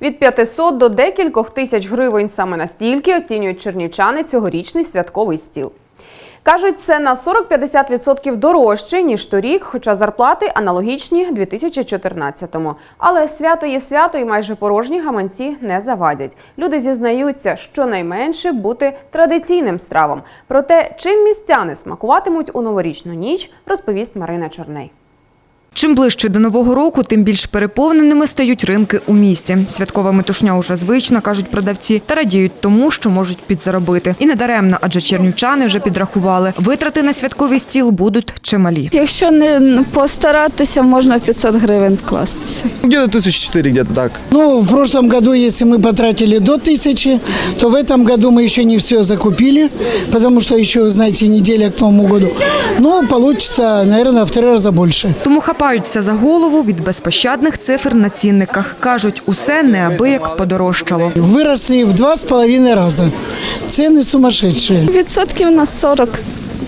Від 500 до декількох тисяч гривень саме настільки оцінюють чернівчани цьогорічний святковий стіл. Кажуть, це на 40-50% дорожче, ніж торік, хоча зарплати аналогічні 2014-му. Але свято є свято і майже порожні гаманці не завадять. Люди зізнаються, що найменше бути традиційним стравам. Про те, чим містяни смакуватимуть у новорічну ніч, розповість Марина Чорней. Чим ближче до нового року, тим більш переповненими стають ринки у місті. Святкова метушня уже звична, кажуть продавці, та радіють тому, що можуть підзаробити. І не даремно, адже чернівчани вже підрахували. Витрати на святковий стіл будуть чималі. Якщо не постаратися, можна в 500 гривень вкластися. Где-то тысяч четыре, где-то так. Ну, в прошлом году, если мы потратили до тысячи, то в этом году мы еще не все закупили, потому что еще, знаете, неделя к Новому году. Но получится, наверное, в три раза больше. Тому хапаються за голову від безпощадних цифр на цінниках. Кажуть, усе неабияк подорожчало. Выросли в два с половиной раза. Цены сумасшедшие. Відсотків на 40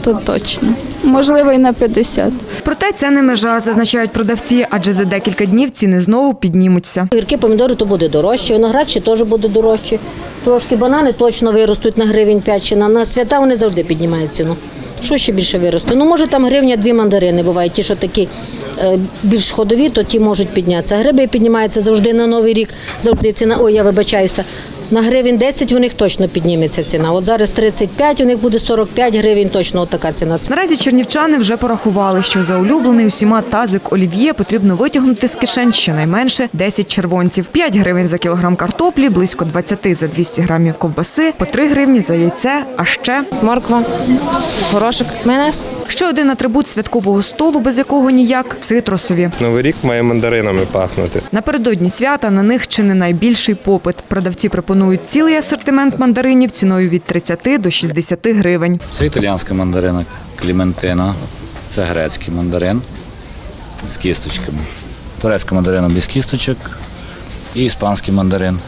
то точно. Можливо, і на 50. Проте це не межа, зазначають продавці, адже за декілька днів ціни знову піднімуться. Гіркі помідори то буде дорожче, виноград ще теж буде дорожче. Трошки банани точно виростуть на гривень 5 чи на, на свята вони завжди піднімають ціну. Що ще більше виросте? Ну, може, там гривня дві мандарини бувають. Ті, що такі е, більш ходові, то ті можуть піднятися. Гриби піднімаються завжди на Новий рік, завжди ціна. Ой, я вибачаюся. На гривень 10 у них точно підніметься ціна. От зараз 35, у них буде 45 гривень, точно така ціна. Наразі чернівчани вже порахували, що за улюблений усіма тазик олів'є потрібно витягнути з кишень щонайменше 10 червонців, 5 гривень за кілограм картоплі, близько 20 за 200 грамів ковбаси, по 3 гривні за яйце, а ще морква, горошок, майонез. Ще один атрибут святкового столу, без якого ніяк цитрусові. Новий рік має мандаринами пахнути. Напередодні свята на них чи не найбільший попит. Продавці пропонують цілий асортимент мандаринів ціною від 30 до 60 гривень. Це італіянська мандарина Кліментина, це грецький мандарин з кісточками. Турецька мандарина без кісточок і іспанський мандарин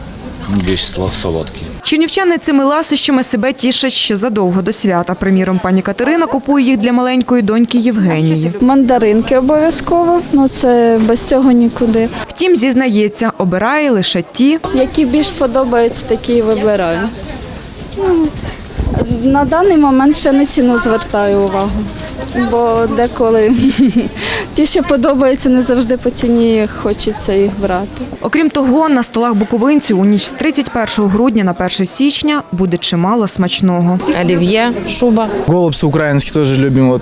більш солодкий. Чернівчани цими ласощами себе тішать ще задовго до свята. Приміром, пані Катерина купує їх для маленької доньки Євгенії. Мандаринки обов'язково, ну це без цього нікуди. Втім, зізнається, обирає лише ті, Які більш подобаються, такі і вибираю. Ну, на даний момент ще не ціну звертаю увагу, бо деколи ті, що подобаються, не завжди по ціні хочеться їх брати. Окрім того, на столах буковинців у ніч з 31 грудня на 1 січня буде чимало смачного. Олів'є, шуба. Голубці українські теж любимо,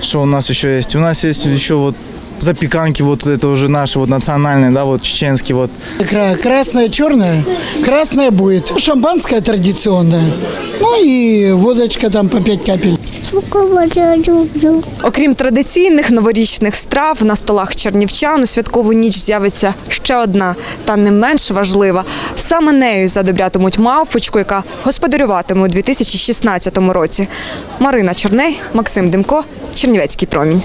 що у нас ще є? У нас є ще вот запеканки, вот это уже наши вот национальные, да, вот чеченские вот. Кра- Красная, черная. Красная будет. Шампанское традиционное. Ну и водочка там по 5 капель. Окрім традиційних новорічних страв, на столах чернівчан у святкову ніч з'явиться ще одна, та не менш важлива. Саме нею задобрятимуть мавпочку, яка господарюватиме у 2016 році. Марина Чорней, Максим Демко, Чернівецький промінь.